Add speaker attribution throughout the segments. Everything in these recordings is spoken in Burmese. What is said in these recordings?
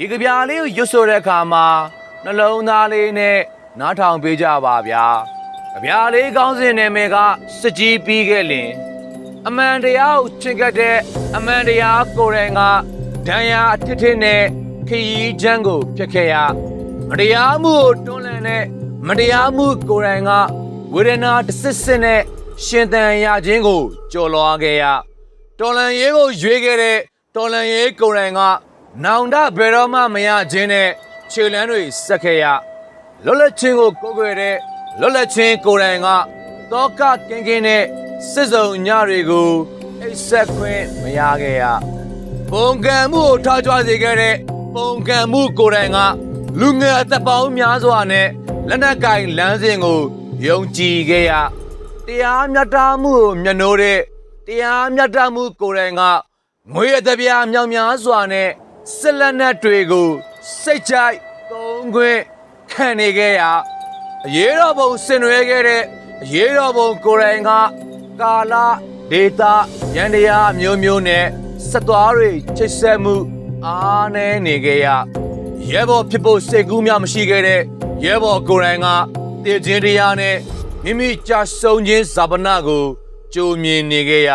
Speaker 1: ဒီကြပြလေးကိုရွတ်ဆိုတဲ့အခါမှာနှလုံးသားလေးနဲ့နားထောင်ပေးကြပါဗျာကြပြလေးကောင်းစဉ်နာမည်ကစကြည်ပြီးခဲ့လင်အမှန်တရားကိုချင့်ကပ်တဲ့အမှန်တရားကိုယ်တိုင်ကဒဏ်ရာအထစ်ထစ်နဲ့ခရီးချမ်းကိုဖျက်ခဲ့ရမတရားမှုကိုတွန်းလှန်တဲ့မတရားမှုကိုယ်တိုင်ကဝေဒနာတစ်စစ်စစ်နဲ့ရှင်သန်ရခြင်းကိုကြော်လွားခဲ့ရတော်လန်ရေးကိုရွေးခဲ့တဲ့တော်လန်ရေးကိုယ်တိုင်က နောင်တဘယ်တော့မှမရခြင်းနဲ့ခြေလန်းတွေဆက်ခဲ့ရလွတ်လပ်ခြင်းကိုကိုးကွယ်တဲ့လွတ်လပ်ခြင်းကိုယ်တိုင်ကတောကကင်းကင်းနဲ့စစ်စုံညတွေကိုအိပ်ဆက်ခွင့်မရခဲ့ရပုံကံမှုကိုထားကြွစေခဲ့တဲ့ပုံကံမှုကိုယ်တိုင်ကလူငယ်အသက်ပေါင်းများစွာနဲ့လက်နက်ကင်လမ်းစဉ်ကိုယုံကြည်ခဲ့ရတရားမျှတမှုကိုမျက်နှိုးတဲ့တရားမျှတမှုကိုယ်တိုင်ကငွေအသက်ပြားမြောင်များစွာနဲ့ စစ်လက်နက်တွေကိုစိတ်ကြိုက်သုံးခွင့်ခံနေခဲ့ရအရေးတော်ပုံဆင်နွှဲခဲ့တဲ့အရေးတော်ပုံကိုယ်တိုင်ကကာလဒေတာရန်တရားမျိုးမျိုးနဲ့စက်သွားတွေချိတ်ဆက်မှုအားနည်းနေခဲ့ရရဲဘော်ဖြစ်ဖို့စိတ်ကူးများမရှိခဲ့တဲ့ရဲဘော်ကိုယ်တိုင်ကတည်ခြင်းတရားနဲ့မိမိကြာဆုံးခြင်းဇာပနာကိုကြိုမြင်နေခဲ့ရ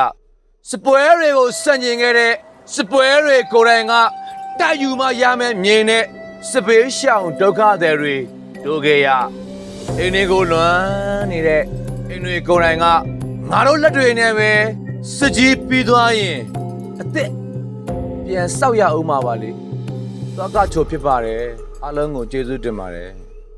Speaker 1: စပွဲတွေကိုစန့်ကျင်ခဲ့တဲ့စပွဲတွေကိုယ်တိုင်က တိုက်ယူမှရမယ်မြင်တဲ့စပေးရှောင်ဒုက္ခသည်တွေတို့ခဲ့ရအိမ်တွေကိုလွမ်းနေတဲ့အိမ်တွေကိုယ်တိုင်ကငါတို့လက်တွေနဲ့ပဲစကြီးပြီးသွားရင်အစ်စ်ပြန်ဆောက်ရအောင်ပါပါလေသွားကချိုဖြစ်ပါတယ်အားလုံးကိုကျေးဇူးတင်ပါတယ်